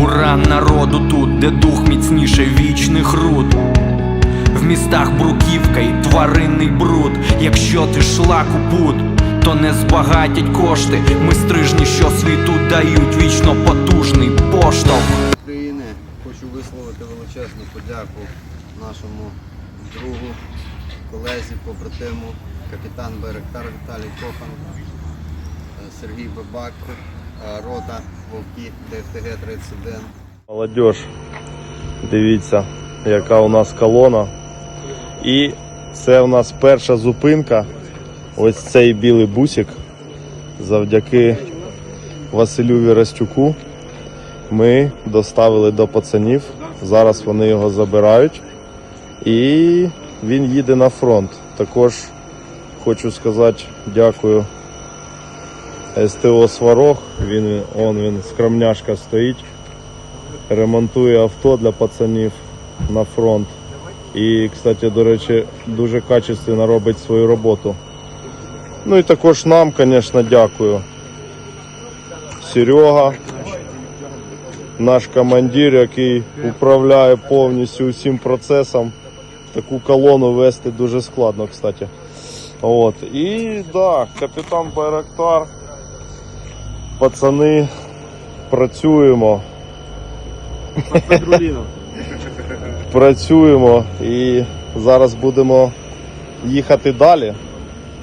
Уран народу тут, де дух міцніше вічних руд. В містах бруківка і тваринний бруд. Якщо ти шлак у пут, то не збагатять кошти. Ми стрижні, що світу дають вічно потужний поштовх. України хочу висловити величезну подяку нашому другу, колезі, побратиму, капітан Беректар Віталій Кохан, е, Сергій Бабак, рота Вовки ДФТГ 31. Молодіж, дивіться, яка у нас колона. І це у нас перша зупинка. Ось цей білий бусик. Завдяки Василю Вірастюку ми доставили до пацанів. Зараз вони його забирають. І він їде на фронт. Також хочу сказати дякую СТО Сварог. Він, он, він скромняшка стоїть ремонтує авто для пацанів на фронт. І, кстати, до речі, дуже качественно робить свою роботу. Ну і також нам, звісно, дякую. Серега, наш командир, який управляє повністю усім процесом. Таку колону вести дуже складно, кстати. От. І да, капітан Байрактар. Пацани, працюємо. Працюємо і зараз будемо їхати далі.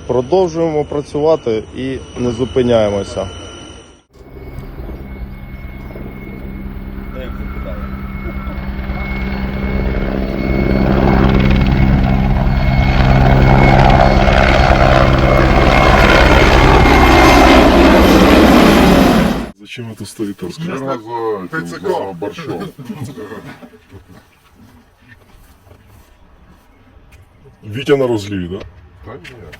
Продовжуємо працювати і не зупиняємося. чем это стоит, расскажи. Глаза, борщом. Витя на разливе, да? Да нет.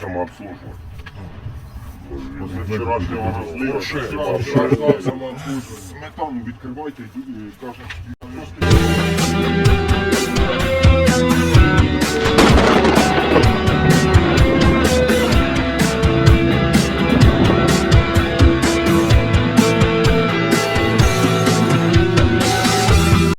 Самообслуживание. Сметану ведь открывайте и.